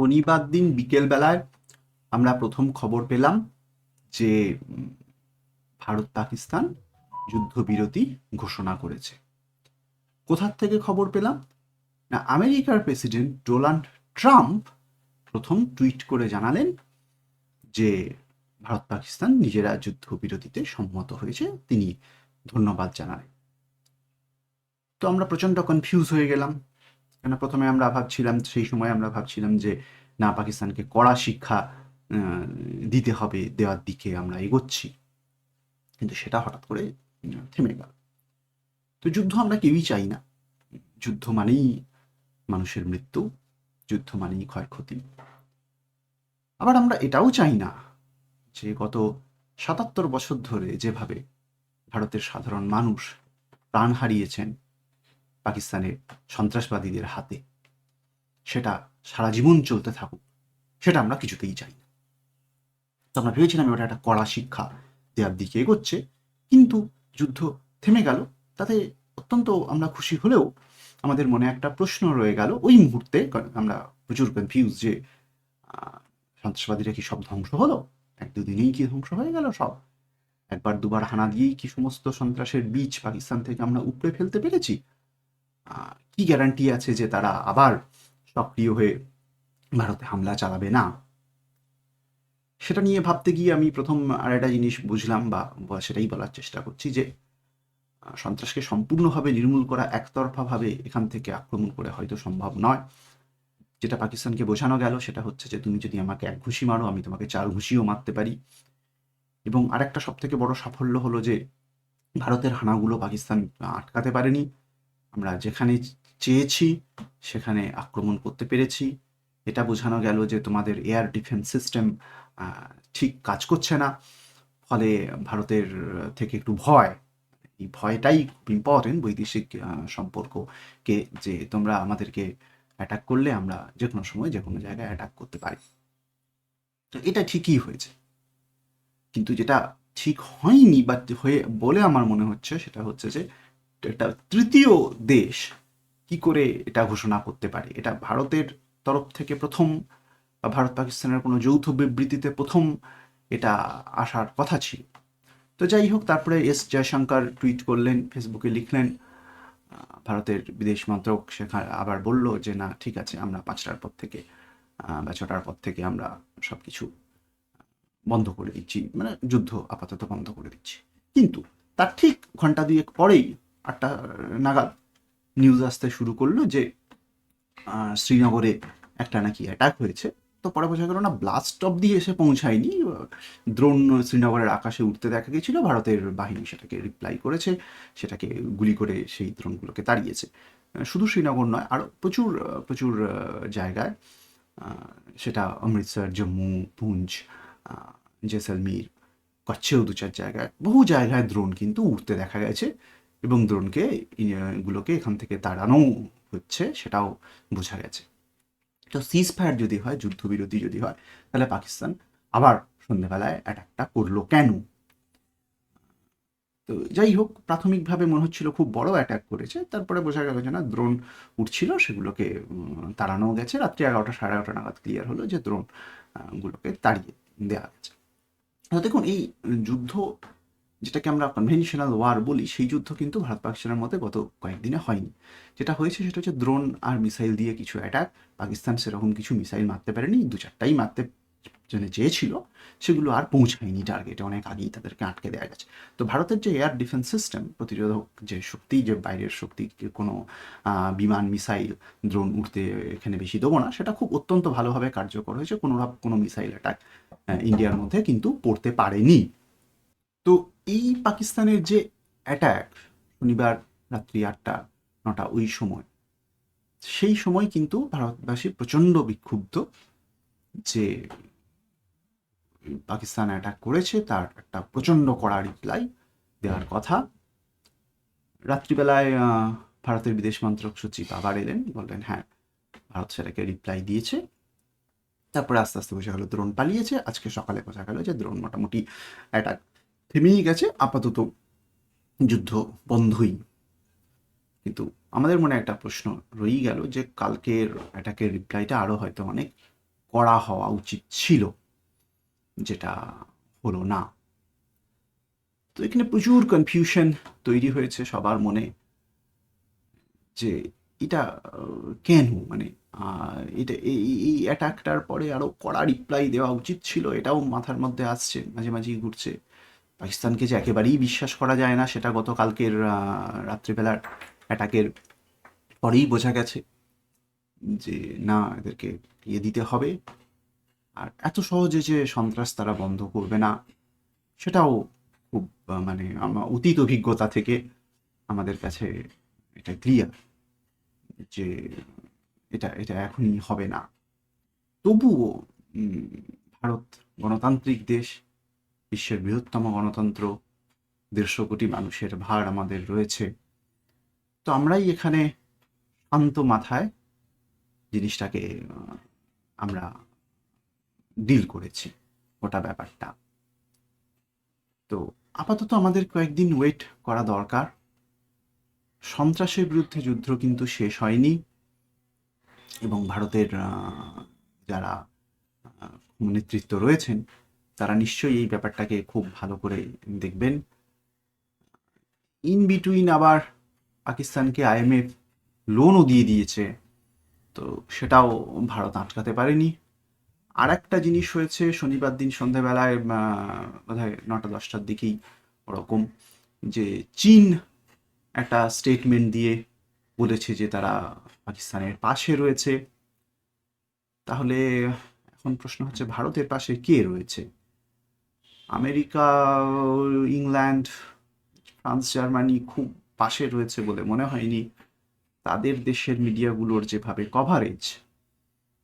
শনিবার দিন বিকেলবেলায় আমরা প্রথম খবর পেলাম যে ভারত পাকিস্তান যুদ্ধবিরতি ঘোষণা করেছে। কোথার থেকে খবর পেলাম? না, আমেরিকার প্রেসিডেন্ট ডোনাল্ড ট্রাম্প প্রথম টুইট করে জানালেন যে, ভারত পাকিস্তান নিজেরা যুদ্ধবিরতিতে সম্মত হয়েছে। তিনি ধন্যবাদ জানালেন। তো আমরা প্রচণ্ড কনফিউজ হয়ে গেলাম। কেন প্রথমে আমরা ভাবছিলাম, সেই সময় আমরা ভাবছিলাম যে, না, পাকিস্তানকে কড়া শিক্ষা দিতে হবে, দেওয়ার দিকে আমরা এগোচ্ছি। কিন্তু সেটা হঠাৎ করে থেমে গেল। তো যুদ্ধ আমরা কেউই চাই না। যুদ্ধ মানেই মানুষের মৃত্যু, যুদ্ধ মানেই ক্ষয়ক্ষতি। আবার আমরা এটাও চাই না যে, গত সাতাত্তর বছর ধরে যেভাবে ভারতের সাধারণ মানুষ প্রাণ হারিয়েছেন পাকিস্তানের সন্ত্রাসবাদীদের হাতে। সেটা সারা জীবন চলতে থাকুক, সেটা আমরা কিছুতেই চাই না। তো আমরা ভেবেছিলাম ওটা একটা কড়া শিক্ষা দেওয়ার দিকে এগোচ্ছে, কিন্তু যুদ্ধ থেমে গেল। তাতে অত্যন্ত আমরা খুশি হলেও আমাদের মনে একটা প্রশ্ন রয়ে গেল। ওই মুহূর্তে আমরা প্রচুর কনফিউজ যে সন্ত্রাসবাদীরা কি সব ধ্বংস হলো? এক দুদিনেই কি ধ্বংস হয়ে গেল সব? একবার দুবার হানা দিয়েই কি সমস্ত সন্ত্রাসের বীজ পাকিস্তান থেকে আমরা উপড়ে ফেলতে পেরেছি? কি গ্যারান্টি আছে যে তারা আবার সক্রিয় হয়ে ভারতে হামলা চালাবে? না। সেটা নিয়ে ভাবতে গিয়ে আমি প্রথম আর একটা জিনিস বুঝলাম বা সেটাই বলার চেষ্টা করছি যে সন্ত্রাসকে সম্পূর্ণভাবে নির্মূল করা একতরফাভাবে এখান থেকে আক্রমণ করে হয়তো সম্ভব নয়। যেটা পাকিস্তানকে বোঝানো গেল সেটা হচ্ছে যে, তুমি যদি আমাকে এক ঘুষি মারো, আমি তোমাকে চার ঘুষিও মারতে পারি। এবং আরেকটা সব থেকে বড় সাফল্য হলো যে, ভারতের হানাগুলো পাকিস্তান আটকাতে পারেনি। আমরা যেখানে চেয়েছি, সেখানে আক্রমণ করতে পেরেছি। এটা বোঝানো গেল যে তোমাদের এয়ার ডিফেন্স সিস্টেম ঠিক কাজ করছে না। ফলে ভারতের থেকে একটু ভয়। এই ভয়টাই ইম্পর্টেন্ট বৈদেশিক সম্পর্ককে যে তোমরা আমাদেরকে অ্যাটাক করলে আমরা যে কোনো সময় যে কোনো জায়গায় অ্যাটাক করতে পারি। তো এটা ঠিকই হয়েছে। কিন্তু যেটা ঠিক হয়নি বা হয়ে বলে আমার মনে হচ্ছে সেটা হচ্ছে যে একটা তৃতীয় দেশ কি করে এটা ঘোষণা করতে পারে? এটা ভারতের তরফ থেকে প্রথম বা ভারত পাকিস্তানের কোনো যৌথ বিবৃতিতে প্রথম এটা আসার কথা ছিল। তো যাই হোক, তারপরে এস জয়শঙ্কর টুইট করলেন, ফেসবুকে লিখলেন ভারতের বিদেশ মন্ত্রক সেখানে আবার বলল যে, না, ঠিক আছে, আমরা পাঁচটার পর থেকে বা ছটার পর থেকে আমরা সব কিছু বন্ধ করে দিচ্ছি মানে যুদ্ধ আপাতত বন্ধ করে দিচ্ছি। কিন্তু তার ঠিক ঘণ্টা দুয়েক পরেই আটটা নাগাদ নিউজ আসতে শুরু করল যে শ্রীনগরে একটা নাকি অ্যাটাক হয়েছে। তো পরে বোঝা গেল না ব্লাস্ট অব্দি এসে পৌঁছায়নি। দ্রোণ শ্রীনগরের আকাশে উঠতে দেখা গেছিল ভারতের বাহিনী সেটাকে রিপ্লাই করেছে সেটাকে গুলি করে সেই দ্রোণগুলোকে তাড়িয়েছে। শুধু শ্রীনগর নয় আরও প্রচুর প্রচুর জায়গায় সেটা অমৃতসর জম্মু আহ, জেসলমির কচ্ছেও দু চার জায়গায় বহু জায়গায় দ্রোণ কিন্তু উঠতে দেখা গেছে। এবং দ্রোণকে গুলোকে এখান থেকে তাড়ানো হচ্ছে সেটাও বোঝা গেছে। তো সিজ ফায়ার যদি হয়, যুদ্ধবিরতি যদি হয়, তাহলে পাকিস্তান আবার সন্ধ্যেবেলায় অ্যাটাকটা করল কেন? তো যাই হোক, প্রাথমিকভাবে মনে হচ্ছিল খুব বড় অ্যাটাক করেছে। তারপরে বোঝা গেল যে না, দ্রোণ উঠছিল, সেগুলোকে তাড়ানো গেছে। রাত্রি এগারোটা, সাড়ে এগারোটা নাগাদ ক্লিয়ার হলো যে দ্রোণ গুলোকে তাড়িয়ে দেওয়া গেছে। তো দেখুন, এই যুদ্ধ যেটাকে আমরা কনভেনশনাল ওয়ার বলি, সেই যুদ্ধ কিন্তু ভারত পাকিস্তানের মধ্যে গত কয়েকদিনে হয়নি। যেটা হয়েছে সেটা হচ্ছে দ্রোন আর মিসাইল দিয়ে কিছু অ্যাটাক পাকিস্তান সেরকম কিছু মিসাইল মারতে পারেনি, দু চারটাই মারতে জন্য চেয়েছিল, সেগুলো আর পৌঁছায়নি টার্গেটে অনেক আগেই তাদেরকে আটকে দেওয়া গেছে। তো ভারতের যে এয়ার ডিফেন্স সিস্টেম প্রতিরোধক যে শক্তি, যে বাইরের শক্তি কোনো বিমান মিসাইল দ্রোন উঠতে এখানে বেশি দেবো না, সেটা খুব অত্যন্ত ভালোভাবে কার্যকর হয়েছে। কোনো কোনো মিসাইল অ্যাটাক ইন্ডিয়ার মধ্যে কিন্তু পড়তে পারেনি। তো এই পাকিস্তানের যে অ্যাটাক শনিবার রাত্রি আটটা, নটা, ওই সময়, সেই সময় কিন্তু ভারতবাসী প্রচণ্ড বিক্ষুব্ধ যে পাকিস্তান অ্যাটাক করেছে, তার একটা প্রচণ্ড কড়া রিপ্লাই দেওয়ার কথা। রাত্রিবেলায় ভারতের বিদেশ মন্ত্রক সচিব আবার এলেন, বললেন হ্যাঁ ভারত সেটাকে রিপ্লাই দিয়েছে। তারপরে আস্তে আস্তে বোঝা গেলো দ্রোণ পালিয়েছে। আজকে সকালে বোঝা গেল যে দ্রোণ মোটামুটি অ্যাটাক থেমেই গেছে আপাতত যুদ্ধ বন্ধই। কিন্তু আমাদের মনে একটা প্রশ্ন রয়েই গেল যে কালকের অ্যাটাকের রিপ্লাইটা আরও হয়তো অনেক করা হওয়া উচিত ছিল, যেটা হলো না। তো এখানে প্রচুর কনফিউশন তৈরি হয়েছে সবার মনে যে এটা, কেন? মানে এটা, এই অ্যাটাকটার পরে আরও কড়া রিপ্লাই দেওয়া উচিত ছিল, এটাও মাথার মধ্যে আসছে, মাঝে মাঝেই ঘুরছে। পাকিস্তানকে যে একেবারেই বিশ্বাস করা যায় না, সেটা গতকালকের রাত্রিবেলার অ্যাটাকের পরেই বোঝা গেছে যে না, এদেরকে ইয়ে দিতে হবে। আর এত সহজে যে সন্ত্রাস তারা বন্ধ করবে না, সেটাও খুব মানে আমার অতীত অভিজ্ঞতা থেকে আমাদের কাছে এটা ক্লিয়ার যে এটা এটা এখনই হবে না। তবুও ভারত গণতান্ত্রিক দেশ বিশ্বের বৃহত্তম গণতন্ত্র, দেড়শো কোটি মানুষের ভার আমাদের রয়েছে। তো আমরাই এখানে শান্ত মাথায় জিনিসটাকে আমরা ডিল করেছি, গোটা ব্যাপারটা। তো আপাতত আমাদের কয়েকদিন ওয়েট করা দরকার। সন্ত্রাসের বিরুদ্ধে যুদ্ধ কিন্তু শেষ হয়নি এবং ভারতের যারা নেতৃত্ব রয়েছেন তারা নিশ্চয়ই এই ব্যাপারটাকে খুব ভালো করে দেখবেন। ইন বিটুইন আবার পাকিস্তানকে আইএমএফ লোনও দিয়ে দিয়েছে, তো সেটাও ভারত আটকাতে পারেনি। আর একটা জিনিস হয়েছে, শনিবার দিন সন্ধ্যাবেলায় বোধ হয় নটা, দশটার দিকেই ওরকম যে চীন একটা স্টেটমেন্ট দিয়ে বলেছে যে তারা পাকিস্তানের পাশে রয়েছে। তাহলে এখন প্রশ্ন হচ্ছে, ভারতের পাশে কে রয়েছে? আমেরিকা, ইংল্যান্ড, ফ্রান্স, জার্মানি খুব পাশে রয়েছে বলে মনে হয়নি। তাদের দেশের মিডিয়াগুলোর যেভাবে কভারেজ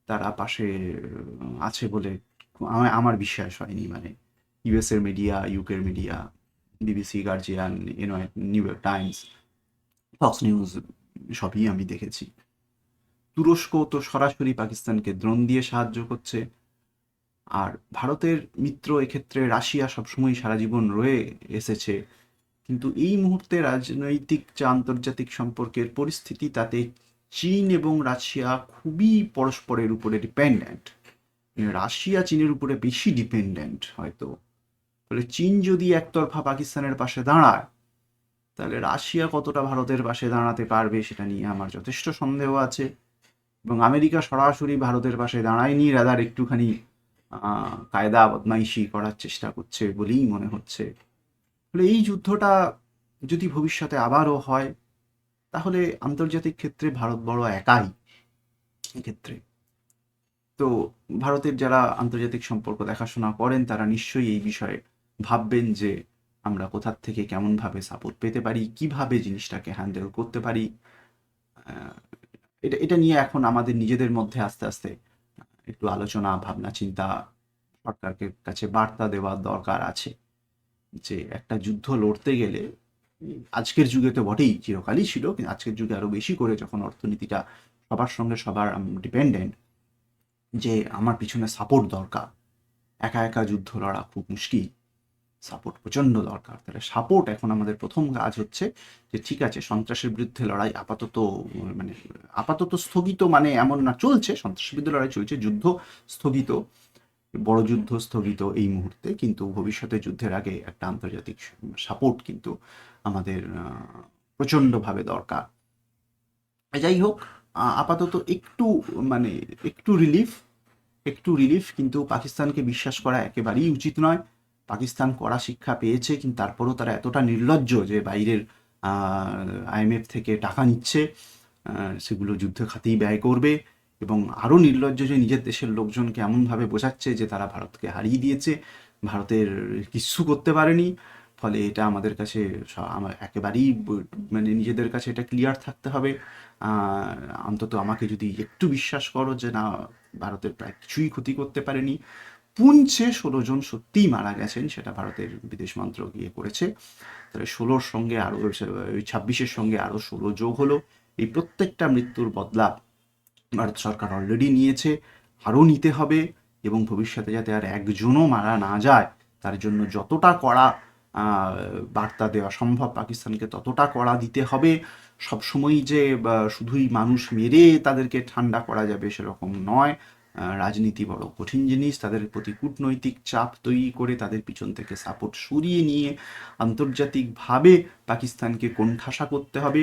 তারা পাশে আছে বলে আমার বিশ্বাস হয়নি। মানে ইউএসের মিডিয়া ইউকের media BBC Guardian unite New York Times Fox News সবই আমি দেখেছি। তুরস্ক তো সরাসরি পাকিস্তানকে দ্রোন দিয়ে সাহায্য করছে। আর ভারতের মিত্র এক্ষেত্রে রাশিয়া সবসময় সারা জীবন রয়ে এসেছে। কিন্তু এই মুহূর্তে রাজনৈতিক যা আন্তর্জাতিক সম্পর্কের পরিস্থিতি, তাতে চীন এবং রাশিয়া খুবই পরস্পরের উপরে ডিপেন্ডেন্ট রাশিয়া চীনের উপরে বেশি ডিপেন্ডেন্ট হয়তো। ফলে চীন যদি একতরফা পাকিস্তানের পাশে দাঁড়ায়, তাহলে রাশিয়া কতটা ভারতের পাশে দাঁড়াতে পারবে সেটা নিয়ে আমার যথেষ্ট সন্দেহ আছে। এবং আমেরিকা সরাসরি ভারতের পাশে দাঁড়ায়নি, রাদার একটুখানি কায়দা বদমাইশি করার চেষ্টা করছে বলেই মনে হচ্ছে। ফলে এই যুদ্ধটা যদি ভবিষ্যতে আবারও হয়, তাহলে আন্তর্জাতিক ক্ষেত্রে ভারত বড় একাই এক্ষেত্রে। তো ভারতের যারা আন্তর্জাতিক সম্পর্ক দেখাশোনা করেন, তারা নিশ্চয়ই এই বিষয়ে ভাববেন যে আমরা কোথার থেকে কেমনভাবে সাপোর্ট পেতে পারি, কীভাবে জিনিসটাকে হ্যান্ডেল করতে পারি। এটা এটা নিয়ে এখন আমাদের নিজেদের মধ্যে আস্তে আস্তে একটু আলোচনা, ভাবনা, চিন্তা সরকারকে কাছে বার্তা দেওয়ার দরকার আছে যে একটা যুদ্ধ লড়তে গেলে আজকের যুগে তো বটেই, চিরকালই ছিল, কিন্তু আজকের যুগে আরও বেশি করে যখন অর্থনীতিটা সবার সঙ্গে সবার ডিপেন্ডেন্ট যে আমার পিছনে সাপোর্ট দরকার। একা একা যুদ্ধ লড়া খুব মুশকিল। সাপোর্ট প্রচণ্ড দরকার। তাহলে সাপোর্ট এখন আমাদের প্রথম কাজ হচ্ছে যে, ঠিক আছে, সন্ত্রাসের বিরুদ্ধে লড়াই আপাতত মানে আপাতত স্থগিত মানে এমন না, চলছে, সন্ত্রাসের বিরুদ্ধে লড়াই চলছে, যুদ্ধ স্থগিত, বড় যুদ্ধ স্থগিত এই মুহূর্তে, কিন্তু ভবিষ্যতে যুদ্ধের আগে একটা আন্তর্জাতিক সাপোর্ট কিন্তু আমাদের প্রচণ্ডভাবে দরকার। যাই হোক আপাতত একটু মানে একটু রিলিফ একটু রিলিফ কিন্তু পাকিস্তানকে বিশ্বাস করা একেবারেই উচিত নয়। পাকিস্তান কড়া শিক্ষা পেয়েছে, কিন্তু তারপরও তারা এতটা নির্লজ্জ যে বাইরের আইএমএফ থেকে টাকা নিচ্ছে সেগুলো যুদ্ধ খাতেই ব্যয় করবে এবং আরও নির্লজ্জ যে নিজের দেশের লোকজনকে এমনভাবে বোঝাচ্ছে যে তারা ভারতকে হারিয়ে দিয়েছে, ভারতের কিচ্ছু করতে পারেনি, ফলে এটা আমাদের কাছে আমার একেবারেই মানে নিজেদের কাছে এটা ক্লিয়ার থাকতে হবে। অন্তত আমাকে যদি একটু বিশ্বাস করো যে না, ভারতের প্রায় কিছুই ক্ষতি করতে পারেনি পুঞ্চে ষোলো জন সত্যিই মারা গেছেন, সেটা ভারতের বিদেশ মন্ত্রক ইয়ে করেছে তাহলে ষোলোর সঙ্গে আরও ছাব্বিশের সঙ্গে আরও ষোলো যোগ হলো। এই প্রত্যেকটা মৃত্যুর বদলা ভারত সরকার অলরেডি নিয়েছে, আরও নিতে হবে এবং ভবিষ্যতে যাতে আর একজনও মারা না যায়, তার জন্য যতটা কড়া বার্তা দেওয়া সম্ভব পাকিস্তানকে ততটা কড়া দিতে হবে। সবসময় যে শুধুই মানুষ মেরে তাদেরকে ঠান্ডা করা যাবে সেরকম নয়। রাজনীতি বড় কঠিন জিনিস, তাদের প্রতি কূটনৈতিক চাপ তৈরি করে তাদের পিছন থেকে সাপোর্ট সরিয়ে নিয়ে আন্তর্জাতিকভাবে পাকিস্তানকে কোণঠাসা করতে হবে।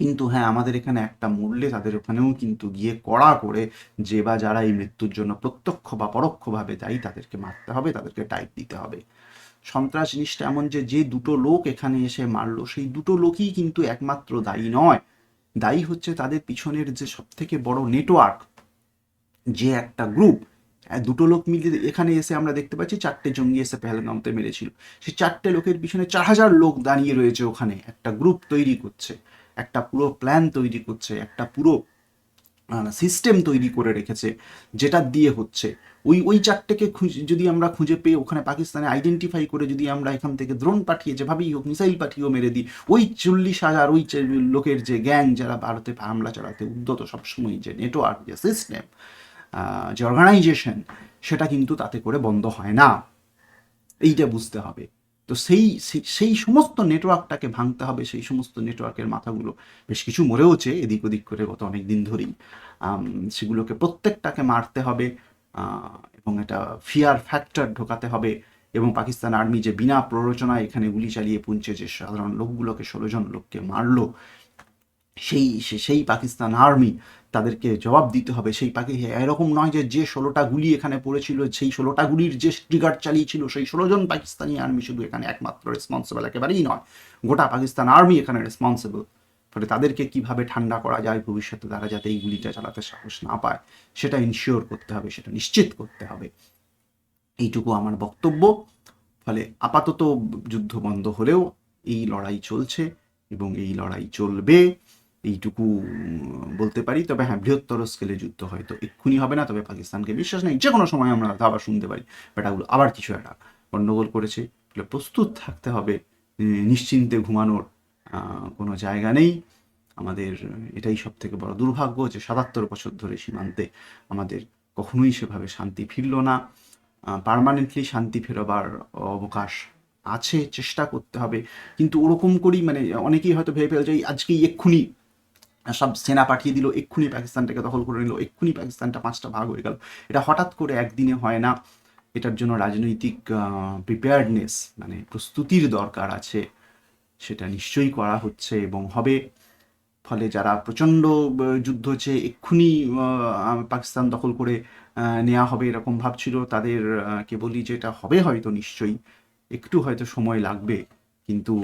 কিন্তু হ্যাঁ আমাদের এখানে একটা মূল্যে তাদের ওখানেও কিন্তু গিয়ে কড়া করে যে বা যারা এই মৃত্যুর জন্য প্রত্যক্ষ বা পরোক্ষভাবে দায়ী, তাদেরকে মারতে হবে, তাদেরকে টাইট দিতে হবে। সন্ত্রাস জিনিসটা এমন যে যে দুটো লোক এখানে এসে মারলো, সেই দুটো লোকই কিন্তু একমাত্র দায়ী নয়। দায়ী হচ্ছে তাদের পিছনের যে সব থেকে বড় নেটওয়ার্ক যে একটা গ্রুপ দুটো লোক মিলে এখানে এসে আমরা দেখতে পাচ্ছি চারটে জঙ্গি এসে পেহেলগামতে মেরেছিল। সেই চারটে লোকের পিছনে চার হাজার লোক দাঁড়িয়ে রয়েছে ওখানে। একটা গ্রুপ তৈরি করছে, একটা পুরো প্ল্যান তৈরি করছে, একটা পুরো সিস্টেম তৈরি করে রেখেছে, যেটা দিয়ে হচ্ছে। ওই ওই চারটেকে যদি আমরা খুঁজে পেয়ে ওখানে পাকিস্তানে আইডেন্টিফাই করে যদি আমরা এখান থেকে দ্রোণ পাঠিয়ে, যেভাবেই হোক মিসাইল পাঠিয়েও মেরে দিই, ওই চল্লিশ হাজার ওই লোকের যে গ্যাং যারা ভারতে হামলা চালাতে উদ্যত সবসময় যে নেটওয়ার্ক যে সিস্টেম যে অর্গানাইজেশন সেটা কিন্তু তাতে করে বন্ধ হয় না। এইটা বুঝতে হবে। তো সেই, সেই- সমস্ত নেটওয়ার্কটাকে ভাঙতে হবে, সেই সমস্ত নেটওয়ার্কের মাথাগুলো বেশ কিছু মরেওছে এদিক ওদিক করে গত অনেক দিন ধরেই সেগুলোকে প্রত্যেকটাকে মারতে হবে এবং এটা ফিয়ার ফ্যাক্টর ঢোকাতে হবে, এবং পাকিস্তান আর্মি যে বিনা প্ররোচনায় এখানে গুলি চালিয়ে পুঞ্চে যে সাধারণ লোকগুলোকে, ষোলো জন লোককে মারলো, সেই সেই পাকিস্তান আর্মি তাদেরকে জবাব দিতে হবে সেই পাখি। এরকম নয় যে যে ষোলোটা গুলি এখানে পড়েছিল, সেই ষোলোটা গুলির যে ট্রিগার চালিয়েছিল, সেই ষোলো জন পাকিস্তানি আর্মি শুধু এখানে একমাত্র রেসপন্সিবল একেবারেই নয়। গোটা পাকিস্তান আর্মি এখানে রেসপন্সিবল ফলে তাদেরকে কীভাবে ঠান্ডা করা যায়, ভবিষ্যতে তারা যাতে এই গুলিটা চালাতে সাহস না পায়, সেটা ইনশিওর করতে হবে, সেটা নিশ্চিত করতে হবে। এইটুকু আমার বক্তব্য। ফলে আপাতত যুদ্ধ বন্ধ হলেও এই লড়াই চলছে এবং এই লড়াই চলবে। এইটুকু বলতে পারি। তবে হ্যাঁ বৃহত্তর স্কেলে যুদ্ধ হয়তো এক্ষুনি হবে না, তবে পাকিস্তানকে বিশ্বাস নেই। যে কোনো সময় আমরা আবার শুনতে পারি। বেটাগুলো আবার কিছু একটা। গণ্ডগোল করেছে প্রস্তুত থাকতে হবে নিশ্চিন্তে ঘুমানোর কোনো জায়গা নেই। আমাদের, এটাই সব থেকে বড় দুর্ভাগ্য যে সাতাত্তর বছর ধরে সীমান্তে আমাদের কখনোই সেভাবে শান্তি ফিরল না। পার্মানেন্টলি শান্তি ফেরবার অবকাশ আছে, চেষ্টা করতে হবে। কিন্তু ওরকম করেই মানে অনেকেই হয়তো ভেবে ফেলছে আজকেই এক্ষুনি সব সেনা পাঠিয়ে দিল, এক্ষুনি পাকিস্তানটাকে দখল করে নিল, এক্ষুনি পাকিস্তানটা পাঁচটা ভাগ হয়ে গেল। এটা হঠাৎ করে একদিনে হয় না, এটার জন্য রাজনৈতিক প্রিপেয়ার্ডনেস মানে প্রস্তুতির দরকার আছে, সেটা নিশ্চয়ই করা হচ্ছে এবং হবে। ফলে যারা প্রচণ্ড যুদ্ধ হচ্ছে, এক্ষুনি পাকিস্তান দখল করে নেওয়া হবে এরকম ভাবছিল, তাদের কে বলি যে এটা হবে হয়তো নিশ্চয়ই, একটু হয়তো সময় লাগবে, কিন্তু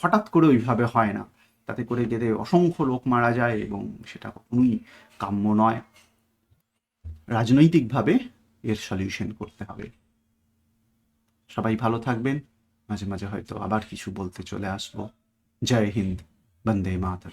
হঠাৎ করে ওইভাবে হয় না। তাতে করে যেতে অসংখ্য লোক মারা যায় এবং সেটা কখনোই কাম্য নয়। রাজনৈতিকভাবে এর সলিউশন করতে হবে। সবাই ভালো থাকবেন। মাঝে মাঝে হয়তো আবার কিছু বলতে চলে আসব। জয় হিন্দ, বন্দে মাতর